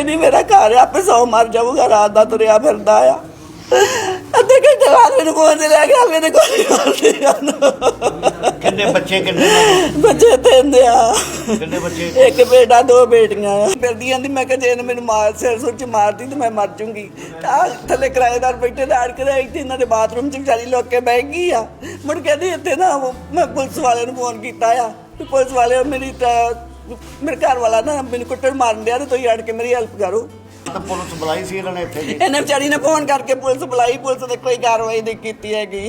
ਕੋਈ ਨਹੀਂ ਮੇਰਾ ਘਰ ਆ, ਆਪੇ ਸੌ ਮਰ ਜਾਊਗਾ ਰਾਤ ਦਾ ਤੁਰਿਆ ਫਿਰਦਾ ਆ। ਅੱਧੇ ਘੰਟੇ ਬਾਅਦ ਮੈਨੂੰ ਫੋਨ ਤੇ ਲੈ ਗਿਆ ਮੇਰੇ ਕੋਲ ਹੀ ਆਉਂਦੇ ਹਨ ਕਿੰਨੇ ਬੱਚੇ ਕਿੰਨੇ ਨੇ? ਬੱਚੇ ਤਿੰਨ ਆ। ਕਿੰਨੇ ਬੱਚੇ? ਇੱਕ ਬੇਟਾ ਦੋ ਬੇਟੀਆਂ ਆ। ਫਿਰਦੀ ਆਂਦੀ ਮੈਂ ਕਿਹਾ ਜੇ ਇਹਨੇ ਮੈਨੂੰ ਮਾਰ ਸਿਰ ਸੁਰ ਚ ਮਾਰਦੀ ਤੇ ਮੈਂ ਮਰ ਜੂੰਗੀ। ਆ ਥੱਲੇ ਕਿਰਾਏਦਾਰ ਬੈਠੇ ਨੇ ਆੜ ਕੇ ਤੇ ਇੱਥੇ ਇਹਨਾਂ ਦੇ ਬਾਥਰੂਮ ਚ ਵਿਚਾਰੀ ਲੋਕ ਕੇ ਬਹਿ ਗਈ ਆ। ਮੁੜ ਕੇ ਕਹਿੰਦੀ ਇੱਥੇ ਨਾ ਉਹ ਮੈਂ ਪੁਲਿਸ ਵਾਲਿਆਂ ਨੂੰ ਫੋਨ ਕੀਤਾ ਆ ਵੀ ਪੁਲਿਸ ਵਾਲੇ ਮੇਰੀ ਤਾਂ- ਮੇਰੇ ਘਰ ਵਾਲਾ ਨਾ ਮੈਨੂੰ ਕੁੱਟਣ ਮਾਰਨ ਡਿਆ ਤੇ ਤੁਸੀਂ ਆੜ ਕੇ ਮੇਰੀ ਹੈਲਪ ਕਰੋ। ਤਾਂ ਪੁਲਿਸ ਬੁਲਾਈ ਸੀ ਇਹਨਾਂ ਨੇ ਇੱਥੇ ਜੀ ਇਹਨੇ ਵਿਚਾਰੀ ਨੇ ਫੋਨ ਕਰਕੇ ਪੁਲਿਸ ਬੁਲਾਈ ਪੁਲਿਸ ਨੇ ਕੋਈ ਕਾਰਵਾਈ ਨਹੀਂ ਕੀਤੀ ਹੈਗੀ।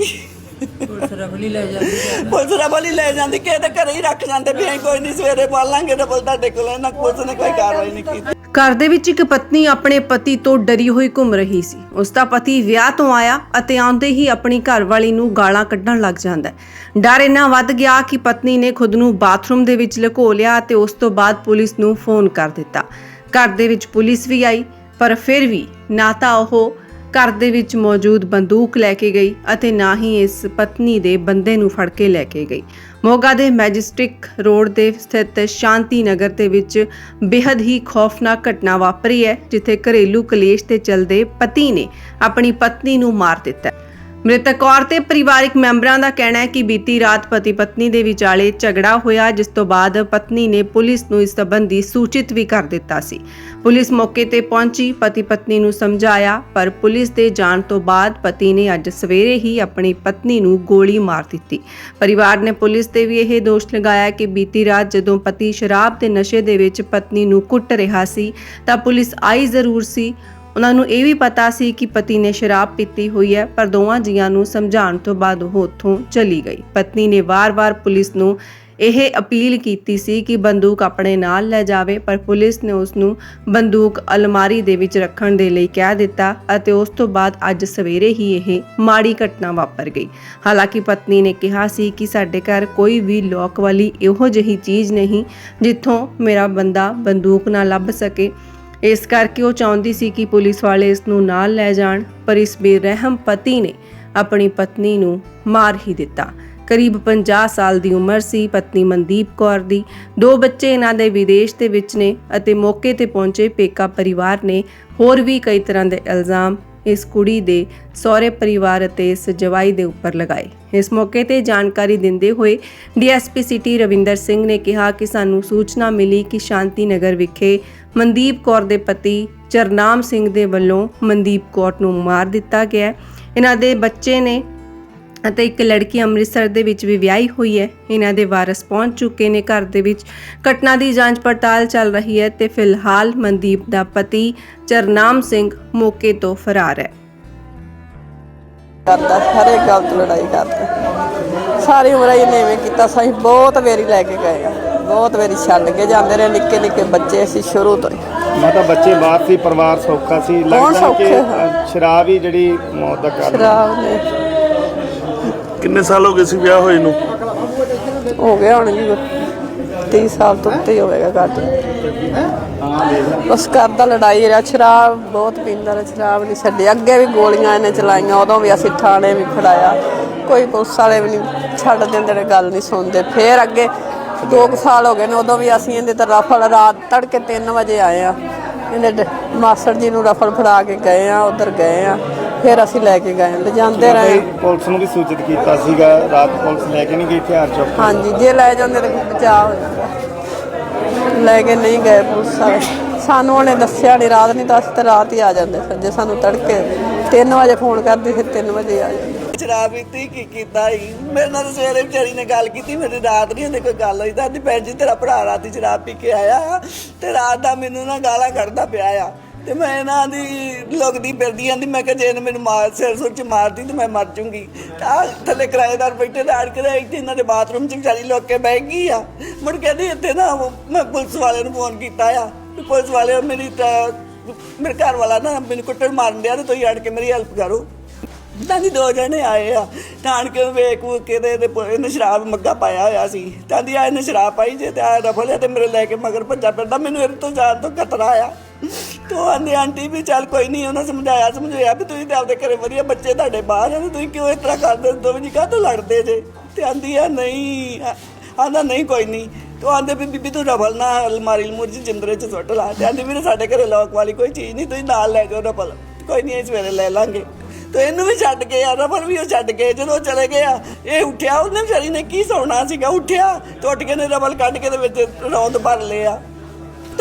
ਪੁਲਿਸ ਰਫਲੀ ਲੈ ਜਾਂਦੀ ਹੈ। ਪੁਲਿਸ ਰਬਲ ਲੈ ਜਾਂਦੀ ਦੇ ਘਰੇ ਹੀ ਰੱਖ ਜਾਂਦੇ ਵੀ ਅਸੀਂ ਕੋਈ ਨਹੀਂ ਸਵੇਰੇ ਪਾਲਾਂਗੇ ਰਬਲ ਤੁਹਾਡੇ ਕੋਲ ਇਹਨਾਂ ਪੁਲਿਸ ਨੇ ਕੋਈ ਕਾਰਵਾਈ ਨਹੀਂ ਕੀਤੀ। ਘਰ ਦੇ ਵਿੱਚ ਇੱਕ ਪਤਨੀ ਆਪਣੇ ਪਤੀ ਤੋਂ ਡਰੀ ਹੋਈ ਘੁੰਮ ਰਹੀ ਸੀ। ਉਸ ਦਾ ਪਤੀ ਵਿਆਹ ਤੋਂ ਆਇਆ ਅਤੇ ਆਉਂਦੇ ਹੀ ਆਪਣੀ ਘਰਵਾਲੀ ਨੂੰ ਗਾਲਾਂ ਕੱਢਣ ਲੱਗ ਜਾਂਦਾ ਹੈ। ਡਰ ਇੰਨਾ ਵੱਧ ਗਿਆ ਕਿ ਪਤਨੀ ਨੇ ਖੁਦ ਨੂੰ ਬਾਥਰੂਮ ਦੇ ਵਿੱਚ ਲੁਕੋ ਲਿਆ ਤੇ ਉਸ ਤੋਂ ਬਾਅਦ ਪੁਲਿਸ ਨੂੰ ਫੋਨ ਕਰ ਦਿੱਤਾ। ਘਰ ਦੇ ਵਿੱਚ ਪੁਲਿਸ ਵੀ ਆਈ, ਪਰ ਫਿਰ ਵੀ ਨਾ ਤਾਂ ਉਹ ਘਰ ਦੇ ਵਿੱਚ ਮੌਜੂਦ ਬੰਦੂਕ ਲੈ ਕੇ ਗਈ ਅਤੇ ਨਾ ਹੀ ਇਸ ਪਤਨੀ ਦੇ ਬੰਦੇ ਨੂੰ ਫੜ ਕੇ ਲੈ ਕੇ ਗਈ। ਮੋਗਾ ਦੇ ਮੈਜਿਸਟ੍ਰਿਕ ਰੋਡ ਦੇ ਸਥਿਤ ਸ਼ਾਂਤੀ ਨਗਰ ਦੇ ਵਿੱਚ ਬੇहद ਹੀ ਖੌਫਨਾਕ ਘਟਨਾ ਵਾਪਰੀ ਹੈ, ਜਿੱਥੇ ਘਰੇਲੂ ਕਲੇਸ਼ ਤੇ ਚਲਦੇ ਪਤੀ ਨੇ ਆਪਣੀ ਪਤਨੀ ਨੂੰ ਮਾਰ ਦਿੱਤਾ। ਮ੍ਰਿਤਕ ਔਰਤ ਤੇ ਪਰਿਵਾਰਕ ਮੈਂਬਰਾਂ ਦਾ ਕਹਿਣਾ ਹੈ ਕਿ ਬੀਤੀ ਰਾਤ ਪਤੀ ਪਤਨੀ ਦੇ ਵਿਚਾਲੇ ਝਗੜਾ ਹੋਇਆ, ਜਿਸ ਤੋਂ ਬਾਅਦ ਪਤਨੀ ਨੇ ਪੁਲਿਸ ਨੂੰ ਇਸ ਸੰਬੰਧੀ ਸੂਚਿਤ ਵੀ ਕਰ ਦਿੱਤਾ ਸੀ। ਪੁਲਿਸ ਮੌਕੇ ਤੇ ਪਹੁੰਚੀ, ਪਤੀ ਪਤਨੀ ਨੂੰ ਸਮਝਾਇਆ, ਪਰ ਪੁਲਿਸ ਦੇ ਜਾਣ ਤੋਂ ਬਾਅਦ ਪਤੀ ਨੇ ਅੱਜ ਸਵੇਰੇ ਹੀ ਆਪਣੀ ਪਤਨੀ ਨੂੰ ਗੋਲੀ ਮਾਰ ਦਿੱਤੀ। ਪਰਿਵਾਰ ਨੇ ਪੁਲਿਸ ਤੇ ਵੀ ਇਹ ਦੋਸ਼ ਲਗਾਇਆ ਕਿ ਬੀਤੀ ਰਾਤ ਜਦੋਂ ਪਤੀ ਸ਼ਰਾਬ ਦੇ ਨਸ਼ੇ ਦੇ ਵਿੱਚ ਪਤਨੀ ਨੂੰ ਕੁੱਟ ਰਿਹਾ ਸੀ, ਤਾਂ ਪੁਲਿਸ ਆਈ ਜ਼ਰੂਰ ਸੀ। ਉਹਨਾਂ ਨੂੰ ਇਹ ਵੀ ਪਤਾ ਸੀ ਕਿ ਪਤੀ ਨੇ ਸ਼ਰਾਬ ਪੀਤੀ ਹੋਈ ਹੈ, ਪਰ ਦੋਵਾਂ ਜੀਆਂ ਨੂੰ ਸਮਝਾਉਣ ਤੋਂ ਬਾਅਦ ਉਹ ਉੱਥੋਂ ਚਲੀ ਗਈ। ਪਤਨੀ ਨੇ ਵਾਰ-ਵਾਰ ਪੁਲਿਸ ਨੂੰ ਇਹ ਅਪੀਲ ਕੀਤੀ ਸੀ ਕਿ ਬੰਦੂਕ ਆਪਣੇ ਨਾਲ ਲੈ ਜਾਵੇ, ਪਰ ਪੁਲਿਸ ਨੇ ਉਸ ਨੂੰ ਬੰਦੂਕ ਅਲਮਾਰੀ ਦੇ ਵਿੱਚ ਰੱਖਣ ਦੇ ਲਈ ਕਹਿ ਦਿੱਤਾ ਅਤੇ ਉਸ ਤੋਂ ਬਾਅਦ ਅੱਜ ਸਵੇਰੇ ਹੀ ਇਹ ਮਾੜੀ ਘਟਨਾ ਵਾਪਰ ਗਈ। ਹਾਲਾਂਕਿ ਪਤਨੀ ਨੇ ਕਿਹਾ ਸੀ ਕਿ ਸਾਡੇ ਘਰ ਕੋਈ ਵੀ ਲੋਕ ਵਾਲੀ ਇਹੋ ਜਿਹੀ ਚੀਜ਼ ਨਹੀਂ ਜਿੱਥੋਂ ਮੇਰਾ ਬੰਦਾ ਬੰਦੂਕ ਨਾ ਲੱਭ ਸਕੇ। ਇਸ ਕਰਕੇ ਉਹ ਚਾਹੁੰਦੀ ਸੀ ਕਿ ਪੁਲਿਸ ਵਾਲੇ ਇਸ ਨੂੰ ਨਾਲ ਲੈ ਜਾਣ, ਪਰ ਇਸ ਬੇਰਹਿਮ ਪਤੀ ਨੇ ਆਪਣੀ ਪਤਨੀ ਨੂੰ ਮਾਰ ਹੀ ਦਿੱਤਾ। ਕਰੀਬ 50 ਸਾਲ ਦੀ ਉਮਰ ਸੀ ਪਤਨੀ ਮਨਦੀਪ ਕੌਰ ਦੀ। ਦੋ ਬੱਚੇ ਇਹਨਾਂ ਦੇ ਵਿਦੇਸ਼ ਦੇ ਵਿੱਚ ਨੇ ਅਤੇ ਮੌਕੇ ਤੇ ਪਹੁੰਚੇ ਪੇਕਾ ਪਰਿਵਾਰ ਨੇ ਹੋਰ ਵੀ ਕਈ ਤਰ੍ਹਾਂ ਦੇ ਇਲਜ਼ਾਮ ਇਸ ਕੁੜੀ ਦੇ ਸਹੁਰੇ ਪਰਿਵਾਰ ਅਤੇ ਇਸ ਜਵਾਈ ਦੇ ਉੱਪਰ ਲਗਾਏ। ਇਸ ਮੌਕੇ ਤੇ ਜਾਣਕਾਰੀ ਦਿੰਦੇ ਹੋਏ ਡੀਐਸਪੀ ਸਿਟੀ ਰਵਿੰਦਰ ਸਿੰਘ ਨੇ ਕਿਹਾ ਕਿ ਸਾਨੂੰ ਸੂਚਨਾ ਮਿਲੀ ਕਿ ਸ਼ਾਂਤੀ ਨਗਰ ਵਿਖੇ ਮਨਦੀਪ ਕੌਰ ਦੇ ਪਤੀ ਚਰਨਾਮ ਸਿੰਘ ਦੇ ਵੱਲੋਂ ਮਨਦੀਪ ਕੌਰ ਨੂੰ ਮਾਰ ਦਿੱਤਾ ਗਿਆ ਇਹਨਾਂ ਦੇ ਬੱਚੇ ਨੇ ਅਤੇ ਇੱਕ ਲੜਕੀ ਅੰਮ੍ਰਿਤਸਰ ਦੇ ਵਿੱਚ ਵੀ ਵਿਆਹੀ ਹੋਈ ਹੈ। ਇਹਨਾਂ ਦੇ ਵਾਰਸ ਪਹੁੰਚ ਚੁੱਕੇ ਨੇ। ਘਰ ਦੇ ਵਿੱਚ ਘਟਨਾ ਦੀ ਜਾਂਚ ਪੜਤਾਲ ਚੱਲ ਰਹੀ ਹੈ ਤੇ ਫਿਲਹਾਲ ਮਨਦੀਪ ਦਾ ਪਤੀ ਚਰਨਾਮ ਸਿੰਘ ਮੌਕੇ ਤੋਂ ਫਰਾਰ ਹੈ। ਕਰਦਾ ਹਰੇ ਗੱਲ ਤੋਂ ਲੜਾਈ ਕਰਦਾ। ਸਾਰੀ ਉਮਰ ਹੀ ਨੇਵੇਂ ਕੀਤਾ ਸਾਈ ਬਹੁਤ ਵੇਰੀ ਲੈ ਕੇ ਗਏ ਆ। ਬਹੁਤ ਵੇਰੀ ਛੱਡ ਕੇ ਜਾਂਦੇ ਰਹੇ ਨਿੱਕੇ ਨਿੱਕੇ ਬੱਚੇ ਸੀ ਸ਼ੁਰੂ ਤੋਂ ਹੀ। ਮਾਤਾ ਬੱਚੇ ਬਾਹਰ ਸੀ ਪਰਿਵਾਰ ਸੌਖਾ ਸੀ। ਲੱਗਦਾ ਕਿ ਸ਼ਰਾਬ ਹੀ ਜਿਹੜੀ ਮੌਤ ਦਾ ਕਾਰਨ ਸ਼ਰਾਬ ਨੇ ਕਿੰਨੇ ਸਾਲ ਹੋ ਗਏ ਸੀ ਵਿਆਹ ਹੋਏ ਨੂੰ? ਹੋ ਗਿਆ ਹੁਣ ਜੀ 30 ਸਾਲ ਤੋਂ ਉੱਤੇ ਹੀ ਹੋਵੇਗਾ ਘੱਟ ਬਸ ਕਰਦਾ ਲੜਾਈ ਰਿਹਾ, ਸ਼ਰਾਬ ਬਹੁਤ ਪੀਂਦਾ ਰਿਹਾ, ਸ਼ਰਾਬ ਨਹੀਂ ਛੱਡੀ। ਅੱਗੇ ਵੀ ਗੋਲੀਆਂ ਇਹਨੇ ਚਲਾਈਆਂ, ਉਦੋਂ ਵੀ ਅਸੀਂ ਥਾਣੇ ਵੀ ਫੜਾਇਆ। ਕੋਈ ਪੁਲਿਸ ਵਾਲੇ ਵੀ ਨਹੀਂ ਛੱਡ ਦਿੰਦੇ ਨੇ ਗੱਲ ਨਹੀਂ ਸੁਣਦੇ। ਫੇਰ ਅੱਗੇ 2 ਸਾਲ ਹੋ ਗਏ ਨੇ, ਉਦੋਂ ਵੀ ਅਸੀਂ ਇਹਦੇ ਤੇ ਰਫਲ ਰਾਤ ਤੜਕੇ 3 ਵਜੇ ਆਏ ਆ। ਇਹਦੇ ਮਾਸਟਰ ਜੀ ਨੂੰ ਰਫਲ ਫੜਾ ਕੇ ਗਏ ਆ, ਉਧਰ ਗਏ ਆ। ਫਿਰ ਅਸੀਂ ਲੈ ਕੇ ਗਏ ਲਿਜਾਂਦੇ ਰਹੇ। ਪੁਲਿਸ ਨੂੰ ਵੀ ਸੂਚਿਤ ਕੀਤਾ ਸੀਗਾ ਰਾਤ ਪੁਲਿਸ ਲੈ ਕੇ ਨਹੀਂ ਗਈ ਹਥਿਆਰ ਚੁੱਕ ਕੇ। ਹਾਂਜੀ ਜੇ ਲੈ ਜਾਂਦੇ ਤਾਂ ਬਚਾਅ ਹੋ ਜਾਂਦਾ। ਲੈ ਕੇ ਨਹੀਂ ਗਏ ਪੁਲਿਸ ਵਾਲੇ। ਸਾਨੂੰ ਉਹਨੇ ਦੱਸਿਆ ਨਹੀਂ ਰਾਤ ਨਹੀਂ ਤਾਂ ਅਸੀਂ ਤਾਂ ਰਾਤ ਹੀ ਆ ਜਾਂਦੇ ਫਿਰ ਜੇ ਸਾਨੂੰ ਤੜਕੇ 3 ਵਜੇ ਫੋਨ ਕਰਦੀ ਫਿਰ 3 ਵਜੇ ਆ ਜਾਂਦੇ। ਸ਼ਰਾਬ ਪੀਤੀ, ਕੀ ਕੀਤਾ ਹੀ ਮੇਰੇ ਨਾਲ ਸਵੇਰੇ ਵਿਚਾਰੀ ਨੇ ਗੱਲ ਕੀਤੀ, ਮੇਰੀ ਰਾਤ ਨਹੀਂ ਹੁੰਦੀ ਕੋਈ ਗੱਲ ਹੋਈ। ਤਾਂ ਆਂਦੀ ਭੈਣ ਜੀ, ਤੇਰਾ ਭਰਾ ਰਾਤੀ ਸ਼ਰਾਬ ਪੀ ਕੇ ਆਇਆ ਤੇ ਰਾਤ ਦਾ ਮੈਨੂੰ ਨਾ ਗਾਲਾਂ ਕੱਢਦਾ ਪਿਆ ਆ। ਤੇ ਮੈਂ ਇਹਨਾਂ ਦੀ ਲੁਕਦੀ ਫਿਰਦੀ ਆਂਦੀ, ਮੈਂ ਕਿਹਾ ਜੇ ਇਹਨੇ ਮੈਨੂੰ ਮਾਰ ਸਿਰ ਸੁਰ ਚ ਮਾਰਦੀ ਤੇ ਮੈਂ ਮਰ ਜੂੰਗੀ। ਤਾਂ ਥੱਲੇ ਕਿਰਾਏਦਾਰ ਬੈਠੇ ਤੇ ਆੜ ਕੇ ਤੇ ਇੱਥੇ ਇਹਨਾਂ ਦੇ ਬਾਥਰੂਮ ਚ ਵਿਚਾਰੀ ਲੋਕ ਕੇ ਬਹਿ ਗਈ ਆ। ਮੁੜ ਕੇ ਕਹਿੰਦੀ ਇੱਥੇ ਨਾ ਮੈਂ ਪੁਲਿਸ ਵਾਲੇ ਨੂੰ ਫੋਨ ਕੀਤਾ ਆ। ਤੇ ਪੁਲਿਸ ਵਾਲੇ ਮੇਰੀ ਤਾਂ ਮੇਰੇ ਘਰ ਵਾਲਾ ਨਾ ਮੈਨੂੰ ਕੁੱਟਣ ਮਾਰਨ ਡਿਆ ਤੇ ਤੁਸੀਂ ਅੜ ਕੇ ਮੇਰੀ ਹੈਲਪ ਕਰੋ। ਤਾਂ ਦੀ ਦੋ ਜਣੇ ਆਏ ਆ। ਟਾਣ ਕੇ ਵੇਖ ਵੂਖ ਕੇ ਤੇ ਇਹਦੇ ਪ- ਇਹਨੇ ਸ਼ਰਾਬ ਮੱਗਾ ਪਾਇਆ ਹੋਇਆ ਸੀ। ਤਾਂ ਦੀ ਆ ਇਹਨੇ ਸ਼ਰਾਬ ਪਾਈ ਜੇ ਤੇ ਆ ਰਫਲਿਆ ਤੇ ਮੇਰੇ ਲੈ ਕੇ ਮਗਰ ਭੱਜਾ ਫਿਰਦਾ। ਮੈਨੂੰ ਇਹਦੇ ਤੋਂ ਜਾਣ ਤੋਂ ਖਤਰਾ ਆ। ਤੋ ਆਂਦੀ, ਆਂਟੀ ਵੀ ਚੱਲ ਕੋਈ ਨਹੀਂ ਉਹਨਾਂ ਸਮਝਾਇਆ ਸਮਝਾਇਆ ਵੀ ਤੁਸੀਂ ਤੇ ਆਪਦੇ ਘਰੇ ਵਧੀਆ ਬੱਚੇ ਤੁਹਾਡੇ ਬਾਹਰ ਆ ਤੇ ਤੁਸੀਂ ਕਿਉਂ ਇਸ ਤਰ੍ਹਾਂ ਕਰਦੇ ਹੋ? ਵੀ ਜੀ ਕਾਹਤੋਂ ਲੜਦੇ ਜੇ? ਤੇ ਆਂਦੀ ਆ, ਨਹੀਂ ਆਂਦਾ, ਨਹੀਂ ਕੋਈ ਨਹੀਂ ਤੋ ਆਂਦੇ ਵੀ, ਬੀਬੀ ਤੂੰ ਰਫਲ ਨਾ ਅਲਮਾਰੀ ਲਮੂਰੀ ਚ ਜਿੰਦਰੇ ਚ ਸੁੱਟ ਲਾ। ਤੇ ਆਂਦੀ, ਵੀਰੇ, ਸਾਡੇ ਘਰੇ ਲੋਕ ਵਾਲੀ ਕੋਈ ਚੀਜ਼ ਨਹੀਂ ਤੁਸੀਂ ਨਾਲ ਲੈ ਜਾਓ ਰਫਲ। ਕੋਈ ਨਹੀਂ ਇਸ ਸਵੇਰੇ ਲੈ ਲਾਂਗੇ। ਤੇ ਇਹਨੂੰ ਵੀ ਛੱਡ ਕੇ ਆ ਰਫਲ ਵੀ ਉਹ ਛੱਡ ਕੇ ਜਦੋਂ ਉਹ ਚਲੇ ਗਏ ਆ, ਇਹ ਉੱਠਿਆ, ਉਹਨੇ ਵਿਚਾਰੀ ਨੇ ਕੀ ਸੌਣਾ ਸੀਗਾ? ਉੱਠਿਆ, ਟੁੱਟ ਕੇ ਨੇ ਰਬਲ ਕੱਢ ਕੇ ਦੇ ਵਿੱਚ ਰੌਂਦ ਭਰ ਲਿਆ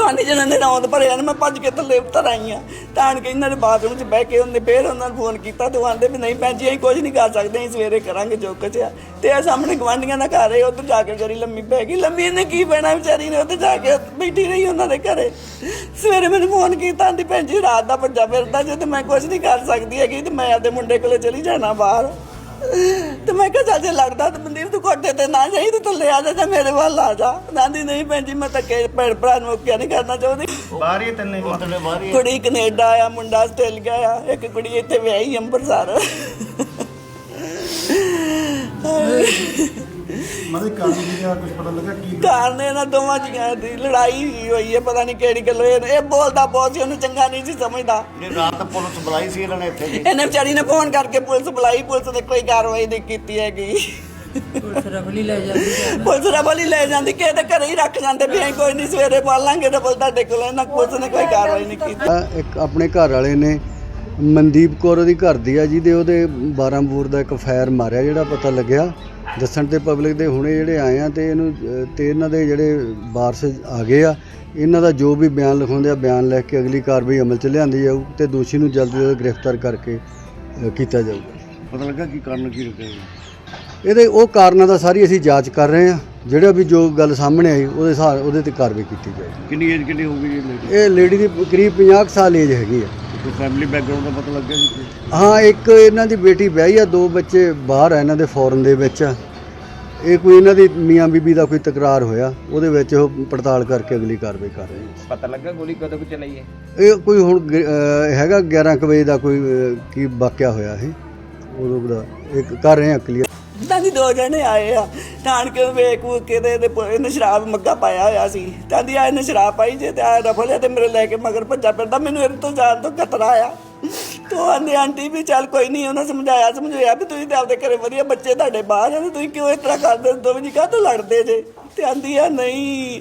ਤੁਹਾਡੇ ਜਿਹਨਾਂ ਨੇ ਰੌਂਦ ਭਰਿਆ ਨੇ ਮੈਂ ਭੱਜ ਕੇ ਥੱਲੇ ਉਤਰ ਆਈ ਆ ਤਾਂ ਆਣ ਕੇ ਇਹਨਾਂ ਦੇ ਬਾਥਰੂਮ 'ਚ ਬਹਿ ਕੇ ਉਹਨੇ ਫੇਰ ਉਹਨਾਂ ਨੂੰ ਫੋਨ ਕੀਤਾ ਤੇ ਉਹ ਆਂਦੇ ਵੀ ਨਹੀਂ ਭੈਣ ਜੀ, ਅਸੀਂ ਕੁਝ ਨਹੀਂ ਕਰ ਸਕਦੇ, ਅਸੀਂ ਸਵੇਰੇ ਕਰਾਂਗੇ ਜੋ ਕੁਛ ਆ। ਤੇ ਇਹ ਸਾਹਮਣੇ ਗਵਾਂਢੀਆਂ ਦਾ ਘਰ ਹੈ, ਉੱਧਰ ਜਾ ਕੇ ਵਿਚਾਰੀ ਲੰਮੀ ਪੈ ਗਈ। ਲੰਮੀ ਇਹਨੇ ਕੀ ਪੈਣਾ ਵਿਚਾਰੀ ਨੇ, ਉੱਧਰ ਜਾ ਕੇ ਬੈਠੀ ਰਹੀ ਉਹਨਾਂ ਦੇ ਘਰੇ। ਸਵੇਰੇ ਮੈਨੂੰ ਫੋਨ ਕੀਤਾ, ਆਂਦੀ ਭੈਣ ਜੀ, ਰਾਤ ਦਾ ਭੱਜਾ ਫਿਰਦਾ ਜੇ ਤੇ ਮੈਂ ਕੁਝ ਨਹੀਂ ਕਰ ਸਕਦੀ ਹੈਗੀ ਤੇ ਮੈਂ ਆਪਦੇ ਮੁੰਡੇ ਕੋਲੇ ਚਲੀ ਜਾਣਾ ਬਾਹਰ। ਤੇ ਮੈਂ ਕਿਹਾ ਜੇ ਲੱਗਦਾ ਤੇ ਮਨਦੀਪ ਤੂੰ ਕੋਠੇ ਤੇ ਨਾ ਜਾਈ ਤੂੰ ਥੱਲੇ ਆ ਜਾ ਜਾਂ ਮੇਰੇ ਵੱਲ ਆ ਜਾ। ਨਾਂਦੀ ਨਹੀਂ ਭੈਣ ਜੀ ਮੈਂ ਧੱਕੇ ਭੈਣ ਭਰਾ ਨੂੰ ਕਿਹਾ ਨਹੀਂ ਕਰਨਾ ਚਾਹੁੰਦੀ। ਬਾਹਰ ਹੀ ਤਿੰਨੇ। ਕੁੜੀ ਕੈਨੇਡਾ ਆ ਮੁੰਡਾ ਆਸਟ੍ਰੇਲੀਆ ਆ ਇੱਕ ਕੁੜੀ ਇੱਥੇ ਵਿਆਹੀ ਅੰਮ੍ਰਿਤਸਰ। ਮਤਲਬ ਕਾਰਨ ਕੀ ਆ? ਕੁਝ ਪਤਾ ਲੱਗਾ ਕੀ? ਕਾਰਨ ਇਹਨਾਂ ਦੋਵਾਂ ਜੀਆਂ ਦੀ ਲੜਾਈ ਹੋਈ ਹੈ ਪਤਾ ਨਹੀਂ ਕਿਹੜੀ ਗੱਲ ਹੋਈ। ਇਹ ਬੋਲਦਾ ਬਹੁਤ ਸੀ ਉਹਨੂੰ ਚੰਗਾ ਨਹੀਂ ਸੀ ਸਮਝਦਾ। ਜੇ ਰਾਤ ਪੁਲਿਸ ਬੁਲਾਈ ਸੀ ਇਹਨਾਂ ਨੇ ਇੱਥੇ ਜੀ। ਇਹਨੇ ਵਿਚਾਰੀ ਨੇ ਫੋਨ ਕਰਕੇ ਪੁਲਿਸ ਬੁਲਾਈ ਪੁਲਿਸ ਨੇ ਕੋਈ ਕਾਰਵਾਈ ਨਹੀਂ ਕੀਤੀ ਹੈਗੀ। ਪੁਲਿਸ ਰਫਲੀ ਲੈ ਜਾਂਦੀ ਹੈ। ਪੁਲਿਸ ਰਬਲ ਲੈ ਜਾਂਦੀ ਕਿਸੇ ਦੇ ਘਰੇ ਹੀ ਰੱਖ ਜਾਂਦੇ ਵੀ ਕੋਈ ਨਹੀਂ ਸਵੇਰੇ ਪਾਲਾਂਗੇ ਰਬਲ ਤੁਹਾਡੇ ਕੋਲ ਇਹਨਾਂ ਪੁਲਿਸ ਨੇ ਕੋਈ ਕਾਰਵਾਈ ਨਹੀਂ ਕੀਤੀ। ਇੱਕ ਆਪਣੇ ਘਰ ਵਾਲੇ ਨੇ ਮਨਦੀਪ ਕੌਰ ਉਹਦੀ ਘਰ ਦੀ ਆ ਜਿਹਦੇ ਉਹਦੇ 12 ਬੋਰ ਦਾ ਇੱਕ ਫਾਇਰ ਮਾਰਿਆ ਜਿਹੜਾ ਪਤਾ ਲੱਗਿਆ ਦੱਸਣ ਤੇ ਪਬਲਿਕ ਦੇ ਹੁਣੇ ਜਿਹੜੇ ਆਏ ਆ ਤੇ ਇਹਨੂੰ ਤੇ ਇਹਨਾਂ ਦੇ ਜਿਹੜੇ ਵਾਰਸ ਆ ਗਏ ਆ ਇਹਨਾਂ ਦਾ ਜੋ ਵੀ ਬਿਆਨ ਲਿਖਾਉਂਦੇ ਆ ਬਿਆਨ ਲਿਖ ਕੇ ਅਗਲੀ ਕਾਰਵਾਈ ਅਮਲ ਚ ਲਿਆਂਦੀ ਜਾਊ ਤੇ ਦੋਸ਼ੀ ਨੂੰ ਜਲਦ ਤੋਂ ਜਲਦ ਗ੍ਰਿਫਤਾਰ ਕਰਕੇ ਅ, ਕੀਤਾ ਜਾਊਗਾ ਪਤਾ ਲੱਗਾ ਕੀ ਕਾਰਨ ਕੀ ਰੱਖਿਆ ਜੀ ਇਹਦੇ ਉਹ ਕਾਰਨਾਂ ਦਾ ਸਾਰੀ ਅਸੀਂ ਜਾਂਚ ਕਰ ਰਹੇ ਆ ਜਿਹੜਾ ਵੀ ਜੋ ਗੱਲ ਸਾਹਮਣੇ ਆਈ ਉਹਦੇ ਹਿਸਾਬ ਉਹਦੇ ਤੇ ਕਾਰਵਾਈ ਕੀਤੀ ਜਾਏਗੀ ਕਿੰਨੀ ਏਜ ਕਿੰਨੀ ਹੋ ਗਈ ਜੀ ਲੇਡੀ? ਇਹ ਲੇਡੀ ਦੀ ਕਰੀਬ 50 ਕੁ ਸਾਲ ਏਜ ਹੈਗੀ ਆ। ਕੋਈ ਫੈਮਿਲੀ ਬੈਕਗ੍ਰਾਉਂਡ ਦਾ ਪਤਾ ਲੱਗਿਆ ਜੀ ਹਾਂ ਇੱਕ ਇਹਨਾਂ ਦੀ ਬੇਟੀ ਵਿਆਹੀ ਆ ਦੋ ਬੱਚੇ ਬਾਹਰ ਆ ਇਹਨਾਂ ਦੇ ਫੋਰਨ ਦੇ ਵਿੱਚ। ਆ। ਇਹ ਕੋਈ ਇਹਨਾਂ ਦੀ ਮੀਆਂ ਬੀਬੀ ਦਾ ਕੋਈ ਤਕਰਾਰ ਹੋਇਆ ਉਹਦੇ ਵਿੱਚ ਉਹ ਪੜਤਾਲ ਕਰਕੇ ਅਗਲੀ ਕਾਰਵਾਈ ਕਰ ਰਹੇ ਪਤਾ ਲੱਗਾ ਗੋਲੀ ਕਦੋਂ ਕੁ ਚਲਾਈ ਹੈ? ਇਹ ਕੋਈ ਹੁਣ ਗ- ਅਹ ਹੈਗਾ 11 ਕੁ ਵਜੇ ਦਾ ਕੋਈ ਅਹ, ਕੀ ਵਾਕਿਆ ਹੋਇਆ ਇਹ? ਉਦੋਂ ਦਾ ਇੱਕ ਕਰ ਰਹੇ ਆ ਕਲੀਅਰ ਤਾਂ ਦੀ ਦੋ ਜਣੇ ਆਏ ਆ। ਠਾਣ ਕੇ ਵੇਖ ਵੂਖ ਕੇ ਤੇ ਇਹਦੇ ਇਹਨੇ ਸ਼ਰਾਬ ਮੱਗਾ ਪਾਇਆ ਹੋਇਆ ਸੀ। ਤਾਂ ਦੀ ਆ ਇਹਨੇ ਸ਼ਰਾਬ ਪਾਈ ਜੇ ਤੇ ਆ ਰਫਲਿਆ ਤੇ ਮੇਰੇ ਲੈ ਕੇ ਮਗਰ ਭੱਜਾ ਫਿਰਦਾ। ਮੈਨੂੰ ਇਹਦੇ ਤੋਂ ਜਾਣ ਤੋਂ ਖਤਰਾ ਆ। ਤੋ ਆਂਦੀ, ਆਂਟੀ ਵੀ ਚੱਲ ਕੋਈ ਨਹੀਂ, ਉਹਨਾਂ ਸਮਝਾਇਆ ਸਮਝਾਇਆ ਵੀ ਤੁਸੀਂ ਤੇ ਆਪਦੇ ਘਰੇ ਵਧੀਆ ਬੱਚੇ ਤੁਹਾਡੇ ਬਾਹਰ ਆ ਤੇ ਤੁਸੀਂ ਕਿਉਂ ਇਸ ਤਰ੍ਹਾਂ ਕਰਦੇ? ਦੋਵੇਂ ਜੀ ਕਾਹਤੋਂ ਲੜਦੇ ਜੇ? ਤੇ ਆਂਦੀ ਆ, ਨਹੀਂ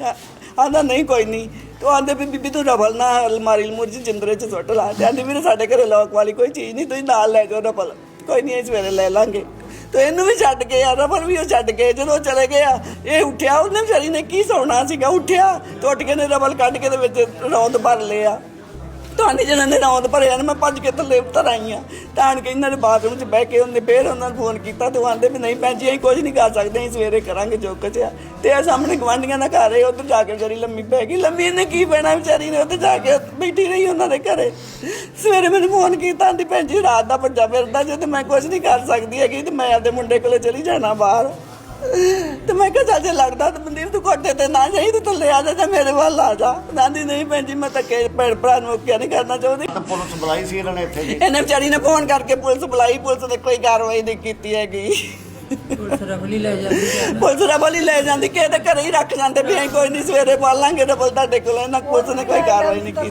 ਆਂਦਾ, ਨਹੀਂ, ਕੋਈ ਨਹੀਂ। ਤੋ ਆਂਦੇ ਵੀ, ਬੀਬੀ ਤੂੰ ਰਫਲ ਨਾ ਅਲਮਾਰੀ ਲਮੂਰੀ ਜਿੰਦਰੇ ਚ ਸੁੱਟ ਲਾ। ਤੇ ਆਂਦੀ, ਵੀਰੇ, ਸਾਡੇ ਘਰੇ ਲੋਕ ਵਾਲੀ ਕੋਈ ਚੀਜ਼ ਨਹੀਂ, ਤੁਸੀਂ ਨਾਲ ਲੈ ਜਾਓ ਰਫਲ। ਕੋਈ ਨਹੀਂ ਇਸ ਸਵੇਰੇ ਲੈ ਲਾਂਗੇ। ਤੇ ਇਹਨੂੰ ਵੀ ਛੱਡ ਕੇ ਆ ਰਫਲ ਵੀ ਉਹ ਛੱਡ ਕੇ, ਜਦੋਂ ਚਲੇ ਗਏ ਆ, ਇਹ ਉੱਠਿਆ, ਉਹਨੇ ਵਿਚਾਰੀ ਨੇ ਕੀ ਸੌਣਾ ਸੀਗਾ? ਉੱਠਿਆ, ਟੁੱਟ ਕੇ ਨੇ ਰਫਲ ਕੱਢ ਕੇ ਦੇ ਵਿੱਚ ਰੌਂਦ ਭਰ ਲਿਆ ਤੁਹਾਡੇ ਜਿਹਨਾਂ ਨੇ ਰੌਂਦ ਭਰਿਆ ਨੇ, ਮੈਂ ਭੱਜ ਕੇ ਥੱਲੇ ਉਤਰ ਆਈ ਆ ਤਾਂ ਆਣ ਕੇ ਇਹਨਾਂ ਨੇ ਬਾਥਰੂਮ 'ਚ ਬਹਿ ਕੇ ਉਹਨੇ ਫੇਰ ਉਹਨਾਂ ਨੂੰ ਫੋਨ ਕੀਤਾ ਤੇ ਉਹ ਆਂਦੇ ਵੀ ਨਹੀਂ, ਭੈਣ ਜੀ, ਅਸੀਂ ਕੁਝ ਨਹੀਂ ਕਰ ਸਕਦੇ, ਅਸੀਂ ਸਵੇਰੇ ਕਰਾਂਗੇ ਜੋ ਕੁਝ ਆ ਤੇ ਇਹ ਸਾਹਮਣੇ ਗਵਾਂਢੀਆਂ ਦਾ ਘਰ ਹੈ ਉੱਧਰ ਜਾ ਕੇ ਵਿਚਾਰੀ ਲੰਮੀ ਪੈ ਗਈ। ਲੰਮੀ ਇਹਨੇ ਕੀ ਪੈਣਾ ਵਿਚਾਰੀ ਨੇ, ਉੱਧਰ ਜਾ ਕੇ ਬੈਠੀ ਰਹੀ ਉਹਨਾਂ ਦੇ ਘਰੇ। ਸਵੇਰੇ ਮੈਨੂੰ ਫੋਨ ਕੀਤਾ, ਆਂਦੀ ਭੈਣ ਜੀ, ਰਾਤ ਦਾ ਭੱਜਾ ਫਿਰਦਾ ਜੇ ਤੇ ਮੈਂ ਕੁਝ ਨਹੀਂ ਕਰ ਸਕਦੀ ਹੈਗੀ ਤੇ ਮੈਂ ਆਪਦੇ ਮੁੰਡੇ ਕੋਲੇ ਚਲੀ ਜਾਣਾ ਬਾਹਰ। ਤੇ ਮੈਂ ਕਿਹਾ ਚੱਲ ਜੇ ਲੱਗਦਾ ਤੇ ਮਨਦੀਪ ਤੂੰ ਕੋਠੇ ਤੇ ਨਾ ਜਾਈ ਤੂੰ ਥੱਲੇ ਆ ਜਾ ਜਾਂ ਮੇਰੇ ਵੱਲ ਆ ਜਾ। ਨਾਂਦੀ ਨਹੀਂ ਭੈਣ ਜੀ ਮੈਂ ਧੱਕੇ ਭੈਣ ਭਰਾ ਨੂੰ ਕਿਹਾ ਨਹੀਂ ਕਰਨਾ ਚਾਹੁੰਦੀ। ਤਾਂ ਪੁਲਿਸ ਬੁਲਾਈ ਸੀ ਇਹਨਾਂ ਨੇ ਇੱਥੇ ਜੀ ਇਹਨੇ ਵਿਚਾਰੀ ਨੇ ਫੋਨ ਕਰਕੇ ਪੁਲਿਸ ਬੁਲਾਈ ਪੁਲਿਸ ਨੇ ਕੋਈ ਕਾਰਵਾਈ ਨਹੀਂ ਕੀਤੀ ਹੈਗੀ। ਪੁਲਿਸ ਰਫਲੀ ਲੈ ਜਾਂਦੀ ਹੈ ਪੁਲਿਸ ਰਬਲ ਹੀ ਲੈ ਜਾਂਦੀ ਕਿਸੇ ਦੇ ਘਰੇ ਹੀ ਰੱਖ ਜਾਂਦੇ ਵੀ ਅਸੀਂ ਕੋਈ ਨਹੀਂ ਸਵੇਰੇ ਪਾਲਾਂਗੇ ਰਬਲ ਤੁਹਾਡੇ ਕੋਲ ਇਹਨਾਂ ਪੁਲਿਸ ਨੇ ਕੋਈ ਕਾਰਵਾਈ ਨਹੀਂ ਕੀਤੀ।